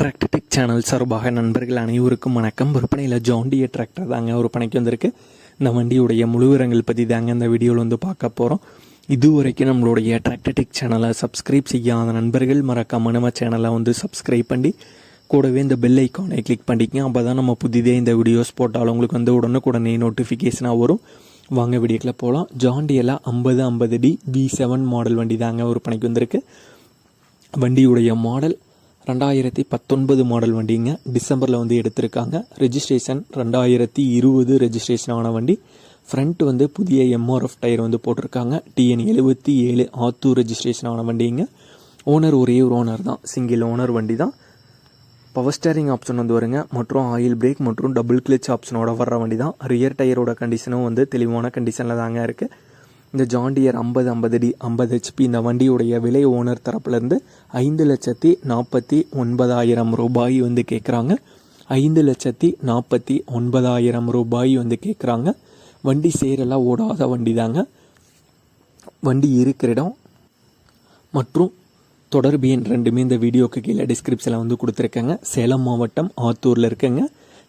Tractor Tech channel சார்பாக நண்பர்கள் அனைவருக்கும் வணக்கம். விற்பனையில் ஜாண்டிய டிராக்டர் தாங்க விற்பனைக்கு வந்திருக்கு. இந்த வண்டியுடைய முழுவிரங்கள் பற்றி தாங்க இந்த வீடியோவில் வந்து பார்க்க போகிறோம் இதுவரைக்கும் நம்மளுடைய டிராக்டர்டெக் சேனலை சப்ஸ்கிரைப் செய்யாத நண்பர்கள் மறக்காம நம்ம சேனலை வந்து சப்ஸ்கிரைப் பண்ணி கூடவே இந்த பெல் ஐக்கானை கிளிக் பண்ணிக்கங்க. அப்போ தான் நம்ம புதிதே இந்த வீடியோஸ் போட்டாலும் உங்களுக்கு வந்து உடனுக்குடனே நோட்டிஃபிகேஷனாக வரும். வாங்க வீடியோக்கில் போகலாம் ஜாண்டியில் ஐம்பது ஐம்பது டி வி செவன் மாடல் வண்டி தாங்க விற்பனைக்கு வந்திருக்கு. வண்டியுடைய மாடல் ரெண்டாயிரத்தி பத்தொன்பது மாடல் வண்டிங்க. டிசம்பரில் வந்து எடுத்திருக்காங்க. ரெஜிஸ்ட்ரேஷன் ரெண்டாயிரத்தி இருபது ரெஜிஸ்ட்ரேஷன் ஆன வண்டி. ஃப்ரண்ட் வந்து புதிய எம்ஆர்எஃப் டயர் வந்து போட்டிருக்காங்க. டிஎன் எழுபத்தி ஏழு ஆத்தூர் ரெஜிஸ்ட்ரேஷன் ஆன வண்டிங்க. ஓனர் ஒரே ஒரு ஓனர் தான். சிங்கிள் ஓனர் வண்டி தான். பவர் ஸ்டேரிங் ஆப்ஷன் வந்து வருங்க. மற்றும் ஆயில் பிரேக் மற்றும் டபுள் கிளச் ஆப்ஷனோட வர்ற வண்டி தான். ரியர் டயரோட கண்டிஷனும் வந்து தெளிவான கண்டிஷனில் தாங்க இருக்குது இந்த ஜாண்டியர் ஐம்பது ஐம்பது டி ஐம்பது ஹெச்பி இந்த வண்டியுடைய விலை ஓனர் தரப்புலேருந்து ஐந்து லட்சத்தி நாற்பத்தி ஒன்பதாயிரம் ரூபாய் வந்து கேட்குறாங்க ஐந்து லட்சத்தி நாற்பத்தி ஒன்பதாயிரம் ரூபாய் வந்து கேட்குறாங்க வண்டி சேரெல்லாம் ஓடாத வண்டி தாங்க வண்டி இருக்கிற இடம் மற்றும் தொடர்பு எண் ரெண்டுமே இந்த வீடியோக்கு கீழே டிஸ்கிரிப்ஷனில் வந்து கொடுத்துருக்கேங்க. சேலம் மாவட்டம் ஆத்தூரில் இருக்கேங்க.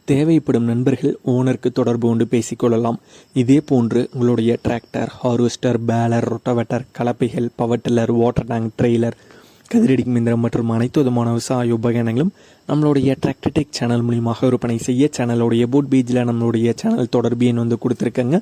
தேவைப்படும் நண்பர்கள் ஓனருக்கு தொடர்பு கொண்டு பேசிக்கொள்ளலாம். இதே போன்று உங்களுடைய tractor harvester baler rotavator கலப்பைகள் power tiller water tank trailer கதிரடி மிந்திரம் மற்றும் அனைத்து விதமான விவசாய உபகரணங்களும் நம்மளுடைய டிராக்டர்டெக் சேனல் மூலியமாக விற்பனை செய்ய சேனலுடைய போட் பேஜில் நம்மளுடைய சேனல் தொடர்பு எண் வந்து கொடுத்துருக்கங்க.